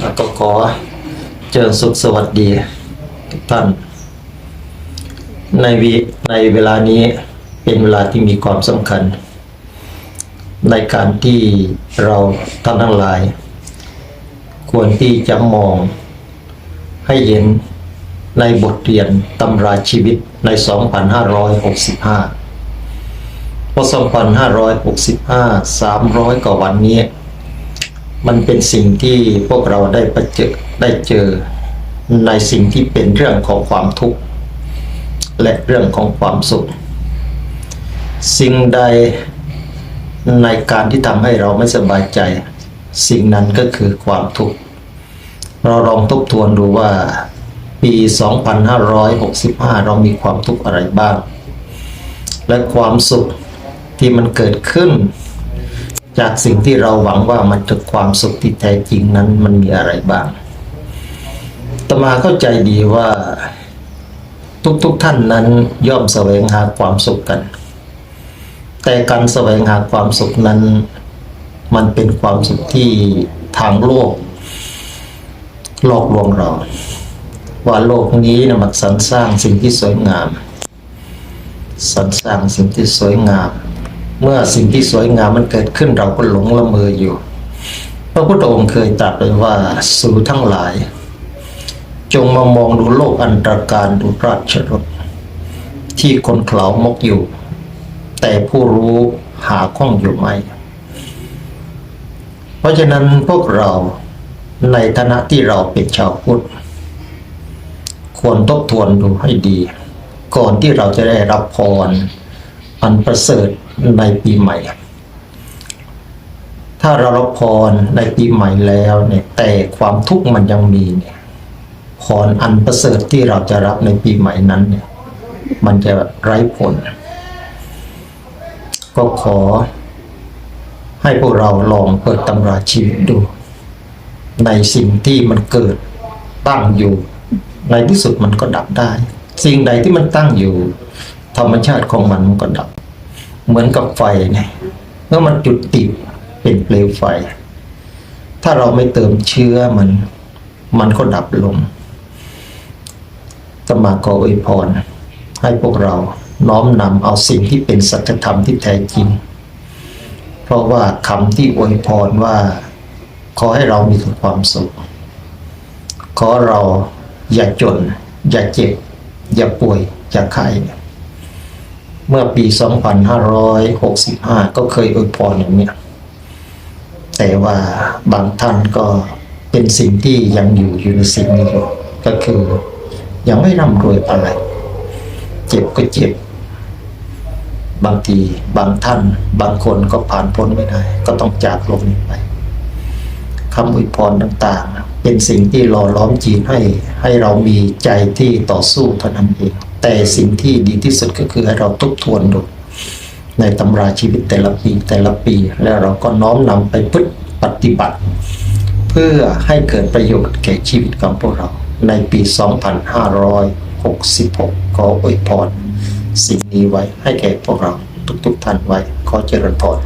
แล้วก็ขอเจริญสุขสวัสดีทุกท่าน ในวิในเวลานี้เป็นเวลาที่มีความสำคัญ ในการที่เราท่านทั้งหลาย ควรที่จะมองให้เห็นในบทเรียนตำราชีวิตใน 2565 พราะ2565 300 กว่าวันนี้ มันเป็นสิ่งที่พวกเราได้ประเจอได้เจอในสิ่งที่เป็นเรื่องของความทุกข์ และเรื่องของความสุข สิ่งใดในการที่ทำให้เราไม่สบายใจ สิ่งนั้นก็คือความทุกข์ เราลองทบทวนดูว่าปี 2565 เรามีความทุกข์อะไรบ้าง และความสุข ที่มันเกิดขึ้น จากสิ่งที่เราหวังว่ามันจะความสุขที่แท้จริงนั้นมันมีอะไรบ้างตมาเข้าใจดีว่าทุกๆทท่านนั้นย่อมแสวงหาความสุขกัน แต่การแสวงหาความสุขนั้น มันเป็นความสุขที่ทางโลกหลอกลวงเรา ว่าโลกนี้นะมันสรรสร้างสิ่งที่สวยงามสรรสร้างสิ่งที่สวยงาม เมื่อสิ่งที่สวยงามมันเกิดขึ้นเราก็หลงละเมออยู่ พระพุทธองค์เคยตรัสไว้ว่าสู่ทั้งหลาย จงมามองดูโลกอันตรการดูราชรถที่คนเขามกอยู่ แต่ผู้รู้หาข้องอยู่ไหม เพราะฉะนั้นพวกเราในฐานะที่เราเป็นชาวพุทธควรทบทวนดูให้ดี ก่อนที่เราจะได้รับพรอันประเสริฐ ในปีใหม่ ถ้าเรารับพรในปีใหม่แล้วเนี่ยแต่ความทุกข์มันยังมีเนี่ยพรอันประเสริฐที่เราจะรับในปีใหม่นั้นเนี่ย มันจะไร้ผล ก็ขอ ให้พวกเราลองเปิดตำราชีวิตดู ในสิ่งที่มันเกิดตั้งอยู่ ในที่สุดมันก็ดับได้ สิ่งใดที่มันตั้งอยู่ ธรรมชาติของมันมันก็ดับ เหมือนกับไฟเนี่ยเมื่อมันจุดติดเป็นเปลวไฟ ถ้าเราไม่เติมเชื้อมัน มันก็ดับลงสมาขออวยพร ให้พวกเราน้อมนำเอาสิ่งที่เป็นสัจธรรมที่แท้จริง เพราะว่าคำที่อวยพรว่า ขอให้เรามีความสุข ขอเราอย่าจน อย่าเจ็บ อย่าป่วย อย่าไข้ เมื่อปี 2565 ก็เคยอวยพรอย่างเนี้ยแต่ว่าบางท่านก็เป็นสิ่งที่ยังอยู่อยู่ในสิ่งนี้อยู่ก็คือยังไม่ร่ำรวยอะไร เจ็บก็เจ็บ บางทีบางท่านบางคนก็ผ่านพ้นไม่ได้ ก็ต้องจากโลกนี้ไปคำอวยพรต่างๆ เป็นสิ่งที่หล่อล้อมจิตให้ให้เรามีใจที่ต่อสู้เท่านั้นเอง แต่สิ่งที่ดีที่สุดก็คือให้เราทบทวนดูในตำราชีวิตแต่ละปีแต่ละปี แล้วเราก็น้อมนำไปพฤติปฏิบัติ เพื่อให้เกิดประโยชน์แก่ชีวิตของพวกเราในปี 2566ขออวยพรสิ่งนี้ไว้ให้แก่พวกเราทุกๆท่านไว้ขอเจริญพร